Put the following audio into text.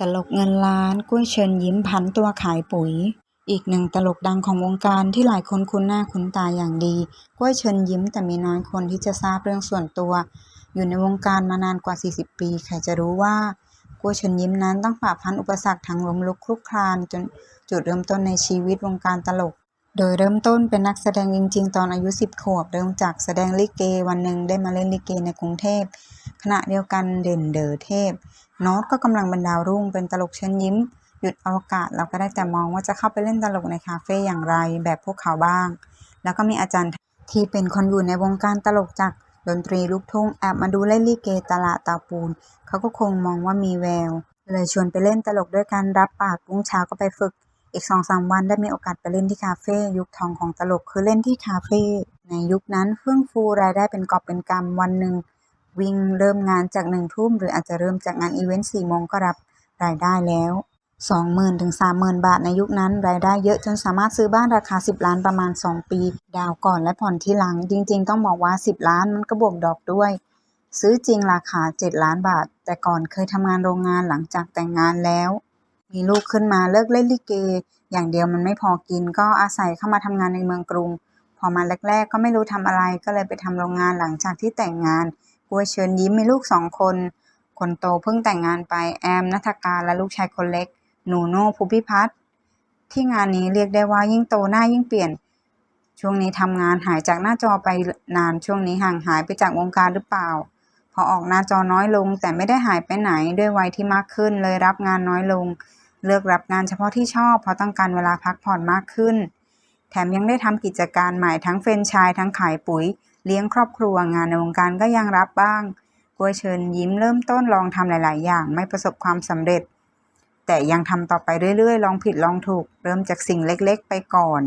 ตลกเงินล้านกุ้ยเชิญยิ้มผันตัวขายปุ๋ย อีกหนึ่งตลกดังของวงการที่หลายคนคุ้นหน้าคุ้นตาอย่างดีกุ้ยเชิญยิ้มแต่มีน้อยคนที่จะทราบเรื่องส่วนตัว อยู่ในวงการมานานกว่า 40 ปี ใครจะรู้ว่ากุ้ยเชิญยิ้มนั้นต้องฝ่าฟันอุปสรรคทั้งล้มลุกคลุกคลานจนจุดเริ่มต้นในชีวิตวงการตลก โดยเริ่มต้นเป็นนักแสดงจริง ๆ ตอนอายุ 10 ขวบ เริ่มจากแสดงลิเกวันหนึ่งได้มาเล่นลิเกในกรุงเทพ ขณะเดียวกันเด่นเดอเทพโน้ตก็กำลังเป็นดาวรุ่งเป็นตลกเชิญยิ้ม หยุดอวกาศเราก็ได้แต่มองว่าจะเข้าไปเล่นตลกในคาเฟ่อย่างไรแบบพวกเขาบ้าง แล้วก็มีอาจารย์ที่เป็นคนอยู่ในวงการตลกจากดนตรีลูกทุ่งแอบมาดูเล่นลิเกตลาดตาปูน เขาก็คงมองว่ามีแวว เลยชวนไปเล่นตลกด้วยกันรับปากรุ่งเช้าก็ไปฝึก อีกสองสามวันได้มีโอกาสไปเล่นที่คาเฟ่ยุคทองของตลกคือเล่นที่คาเฟ่ในยุคนั้นเฟื่องฟูรายได้เป็นกอบเป็นกำวันหนึ่ง วิ่งเริ่มงานจากหนึ่งทุ่มหรืออาจจะเริ่มจากงานอีเวนต์สี่โมงก็รับรายได้แล้วสองหมื่นถึงสามหมื่นบาทในยุคนั้น รายได้เยอะจนสามารถซื้อบ้านราคาสิบล้านประมาณสองปี ดาวก่อนและผ่อนที่หลัง จริง ๆ ต้องบอกว่าสิบล้านมันก็บวกดอกด้วย ซื้อจริงราคาเจ็ดล้านบาท แต่ก่อนเคยทำงานโรงงานหลังจากแต่งงานแล้ว มีลูกขึ้นมาเลิกเล่นลิเก อย่างเดียวมันไม่พอกิน ก็อาศัยเข้ามาทำงานในเมืองกรุง พอมาแรก ๆ ก็ไม่รู้ทำอะไรก็เลยไปทำโรงงานหลังจากที่แต่งงาน กล้วยเชิญยิ้มมีลูกสองคน คนโตเพิ่งแต่งงานไปแอมนัฐการและลูกชายคนเล็ก หนูโน่ภูพิพัฒน์ที่งานนี้เรียกได้ว่ายิ่งโตหน้ายิ่งเปลี่ยน ช่วงนี้ทำงานหายจากหน้าจอไปนานช่วงนี้ห่างหายไปจากวงการหรือเปล่า พอออกหน้าจอน้อยลง แต่ไม่ได้หายไปไหนด้วยวัยที่มากขึ้น เลยรับงานน้อยลง เลือกรับงานเฉพาะที่ชอบเพราะต้องการเวลาพักผ่อนมากขึ้น แถมยังได้ทำกิจการใหม่ทั้งเฟรนไชส์ทั้งขายปุ๋ย เลี้ยงครอบครัวงานในวงการก็ยังรับบ้างกล้วยเชิญยิ้มเริ่มต้นลองทำหลาย ๆ อย่างไม่ประสบความสำเร็จ แต่ยังทำต่อไปเรื่อย ๆ ลองผิดลองถูก เริ่มจากสิ่งเล็ก ๆ ไปก่อน